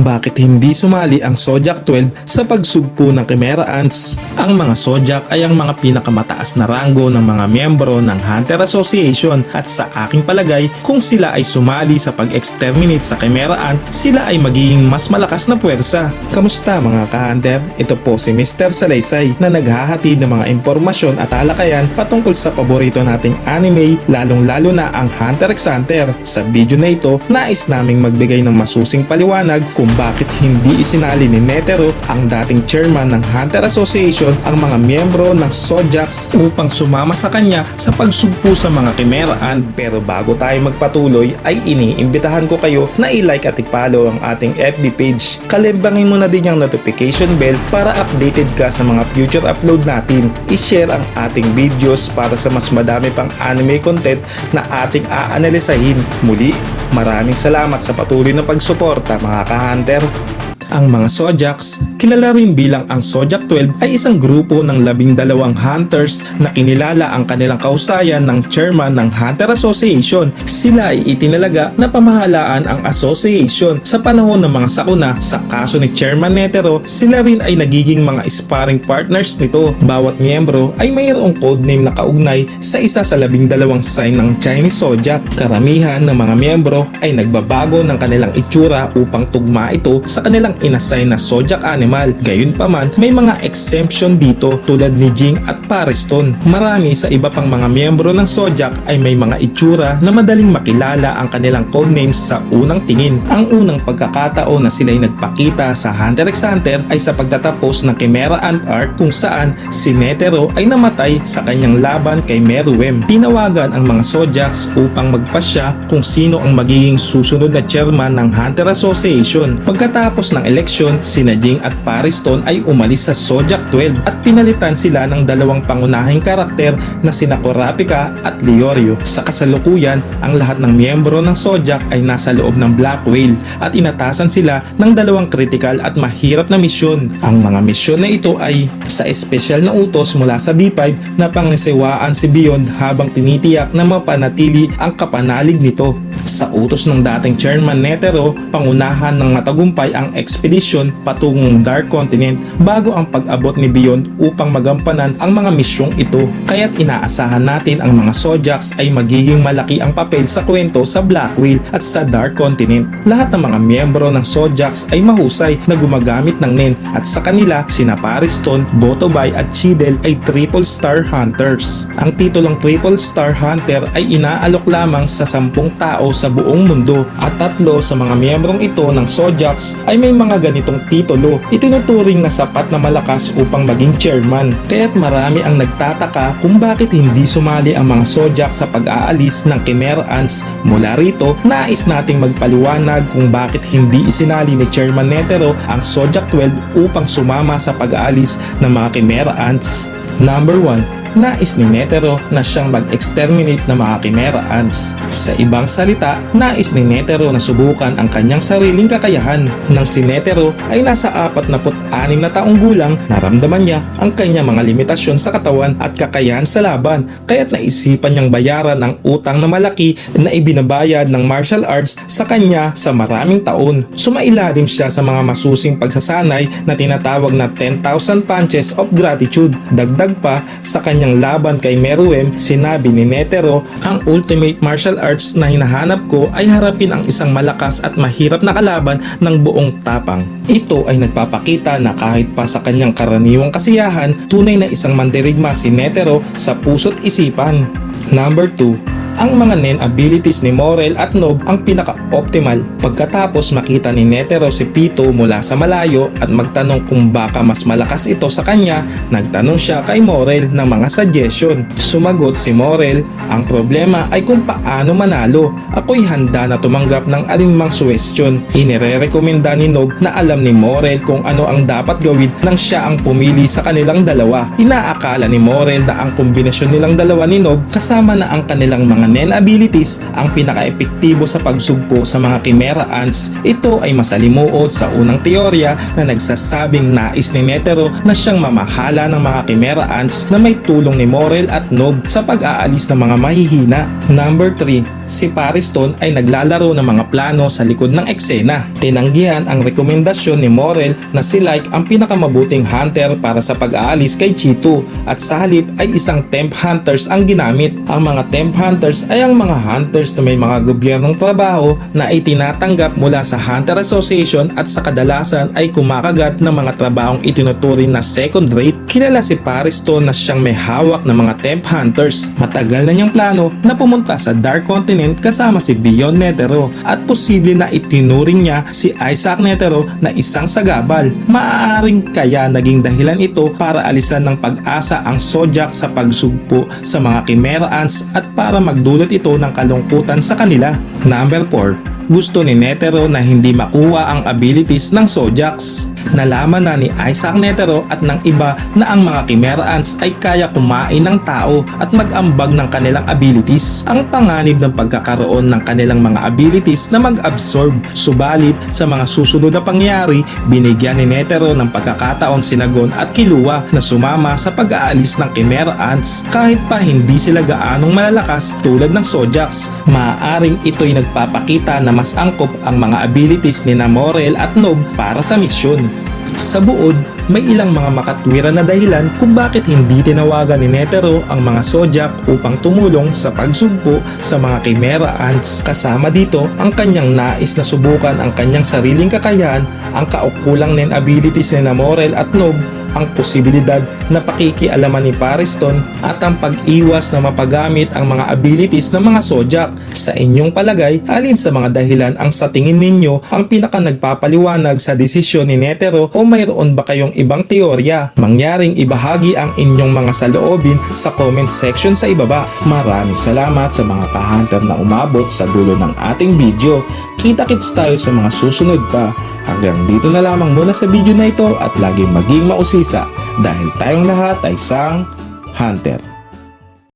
Bakit hindi sumali ang Zodiac 12 sa pagsugpo ng Chimera Ants? Ang mga Zodiac ay ang mga pinakamataas na ranggo ng mga miyembro ng Hunter Association at sa aking palagay kung sila ay sumali sa pag-exterminate sa Chimera Ant, sila ay magiging mas malakas na puwersa. Kamusta mga ka-Hunter? Ito po si Mr. Salaysay na naghahatid ng mga impormasyon at talakayan patungkol sa paborito nating anime lalong lalo na ang Hunter x Hunter. Sa video na ito, nais naming magbigay ng masusing paliwanag kung bakit hindi isinali ni Netero ang dating chairman ng Hunter Association ang mga miyembro ng Zodiacs upang sumama sa kanya sa pagsugpo sa mga kimeraan. Pero bago tayo magpatuloy ay iniimbitahan ko kayo na i-like at i-follow ang ating FB page. Kalimbangin mo na din yung notification bell para updated ka sa mga future upload natin. I-share ang ating videos para sa mas madami pang anime content na ating aanalisahin. Muli, maraming salamat sa patuloy na pagsuporta mga ka-hunter. Ang mga Zodiacs, kilala rin bilang ang Zodiac 12 ay isang grupo ng labing dalawang hunters na kinilala ang kanilang kausayan ng chairman ng Hunter Association. Sila ay itinalaga na pamahalaan ang association sa panahon ng mga sakuna. Sa kaso ni Chairman Netero, sila rin ay nagiging mga sparring partners nito. Bawat miyembro ay mayroong codename na kaugnay sa isa sa labing dalawang sign ng Chinese Zodiac. Karamihan ng mga miyembro ay nagbabago ng kanilang itsura upang tugma ito sa kanilang inassign na zodiac animal. Gayunpaman, may mga exemption dito tulad ni Jing at Pariston. Marami sa iba pang mga miyembro ng zodiac ay may mga itsura na madaling makilala ang kanilang codenames sa unang tingin. Ang unang pagkakataon na sila'y nagpakita sa Hunter x Hunter ay sa pagtatapos ng Chimera Ant Arc kung saan si Netero ay namatay sa kanyang laban kay Meruem. Tinawagan ang mga zodiacs upang magpasya kung sino ang magiging susunod na chairman ng Hunter Association. Pagkatapos ng eleksyon, sina Jing at Pariston ay umalis sa Zodiac 12 at pinalitan sila ng dalawang pangunahing karakter na sina Kurapika at Leorio. Sa kasalukuyan, ang lahat ng miyembro ng Zodiac ay nasa loob ng Black Whale at inatasan sila ng dalawang critical at mahirap na misyon. Ang mga misyon na ito ay sa espesyal na utos mula sa B5 na pangisiwaan si Beyond habang tinitiyak na mapanatili ang kapanalig nito. Sa utos ng dating chairman Netero, pangunahan ng matagumpay ang ekspedisyon patungong Dark Continent bago ang pag-abot ni Beyond upang magampanan ang mga misyong ito. Kaya't inaasahan natin ang mga Zodiacs ay magiging malaki ang papel sa kwento sa Black Whale at sa Dark Continent. Lahat ng mga miyembro ng Zodiacs ay mahusay na gumagamit ng NEN at sa kanila sina Pariston, Botobay at Chidel ay Triple Star Hunters. Ang titulong Triple Star Hunter ay inaalok lamang sa sampung tao sa buong mundo at tatlo sa mga miyembrong ito ng Zodiacs ay may mga ganitong titulo. Itinuturing na sapat na malakas upang maging chairman. Kaya't marami ang nagtataka kung bakit hindi sumali ang mga Zodiac sa pag-aalis ng Chimera Ants. Mula rito, nais nating magpaliwanag kung bakit hindi isinali ni Chairman Netero ang Zodiac 12 upang sumama sa pag-aalis ng mga Chimera Ants. Number 1 nais ni Netero na siyang mag-exterminate ng mga Chimera Ants. Sa ibang salita, nais ni Netero na subukan ang kanyang sariling kakayahan. Nang si Netero ay nasa 46 na taong gulang, naramdaman niya ang kanyang mga limitasyon sa katawan at kakayahan sa laban, kaya't naisipan niyang bayaran ang utang na malaki na ibinabayad ng martial arts sa kanya sa maraming taon. Sumailalim siya sa mga masusing pagsasanay na tinatawag na 10,000 punches of gratitude. Dagdag pa sa kanyang laban kay Meruem, sinabi ni Netero, ang ultimate martial arts na hinahanap ko ay harapin ang isang malakas at mahirap na kalaban ng buong tapang. Ito ay nagpapakita na kahit pa sa kanyang karaniwang kasiyahan, tunay na isang mandirigma si Netero sa puso't isipan. Number 2 ang mga nen abilities ni Morel at Nob ang pinaka-optimal. Pagkatapos makita ni Netero si Pito mula sa malayo at magtanong kung baka mas malakas ito sa kanya, nagtanong siya kay Morel ng mga suggestion. Sumagot si Morel, ang problema ay kung paano manalo. Ako'y handa na tumanggap ng alinmang suwestyon. Inirerekomenda ni Nob na alam ni Morel kung ano ang dapat gawin nang siya ang pumili sa kanilang dalawa. Inaakala ni Morel na ang kombinasyon nilang dalawa ni Nob kasama na ang kanilang mga nen abilities ang pinaka-epektibo sa pagsugpo sa mga Chimera Ants. Ito ay masalimuot sa unang teorya na nagsasabing nais ni Netero na siyang mamahala ng mga Chimera Ants na may tulong ni Morel at Nob sa pag-aalis ng mga mahihina. Number 3 si Pariston ay naglalaro ng mga plano sa likod ng eksena. Tinanggihan ang rekomendasyon ni Morel na si Like ang pinakamabuting hunter para sa pag-aalis kay Chito at sa halip ay isang temp hunters ang ginamit. Ang mga temp hunters ay ang mga hunters na may mga gobyernong trabaho na itinatanggap mula sa Hunter Association at sa kadalasan ay kumakagat ng mga trabahong itinuturing na second rate. Kilala si Pariston na siyang may hawak ng mga temp hunters. Matagal na niyang plano na pumunta sa Dark Continent kasama si Bion Netero at posible na itinuring niya si Isaac Netero na isang sagabal. Maaaring kaya naging dahilan ito para alisan ng pag-asa ang Zodiac sa pagsugpo sa mga Chimera Ants at para magdulot ito ng kalungkutan sa kanila. Number 4 gusto ni Netero na hindi makuha ang abilities ng Zodiacs. Nalaman na ni Isaac Netero at ng iba na ang mga Chimera Ants ay kaya kumain ng tao at mag-ambag ng kanilang abilities. Ang panganib ng pagkakaroon ng kanilang mga abilities na mag-absorb. Subalit sa mga susunod na pangyari, binigyan ni Netero ng pagkakataon si Nagon at Kilua na sumama sa pag-aalis ng Chimera Ants. Kahit pa hindi sila gaanong malalakas tulad ng Zodiacs, maaaring ito'y nagpapakita na mas angkop ang mga abilities ni Namorel at Nob para sa misyon. Sa buod, may ilang mga makatwiran na dahilan kung bakit hindi tinawagan ni Netero ang mga Zodiac upang tumulong sa pagsugpo sa mga Chimera Ants. Kasama dito ang kanyang nais na subukan ang kanyang sariling kakayahan, ang kaukulang nin abilities ni Namorel at Nob, ang posibilidad na pakikialaman ni Pariston at ang pag-iwas na mapagamit ang mga abilities ng mga Zodiac. Sa inyong palagay, alin sa mga dahilan ang sa tingin ninyo ang pinaka nagpapaliwanag sa desisyon ni Netero o mayroon ba kayong ibang teorya? Mangyaring ibahagi ang inyong mga saloobin sa comment section sa ibaba. Maraming salamat sa mga kahunter na umabot sa dulo ng ating video. Kita-kits tayo sa mga susunod pa. Hanggang dito na lamang muna sa video na ito at laging maging mausisa dahil tayong lahat ay isang hunter.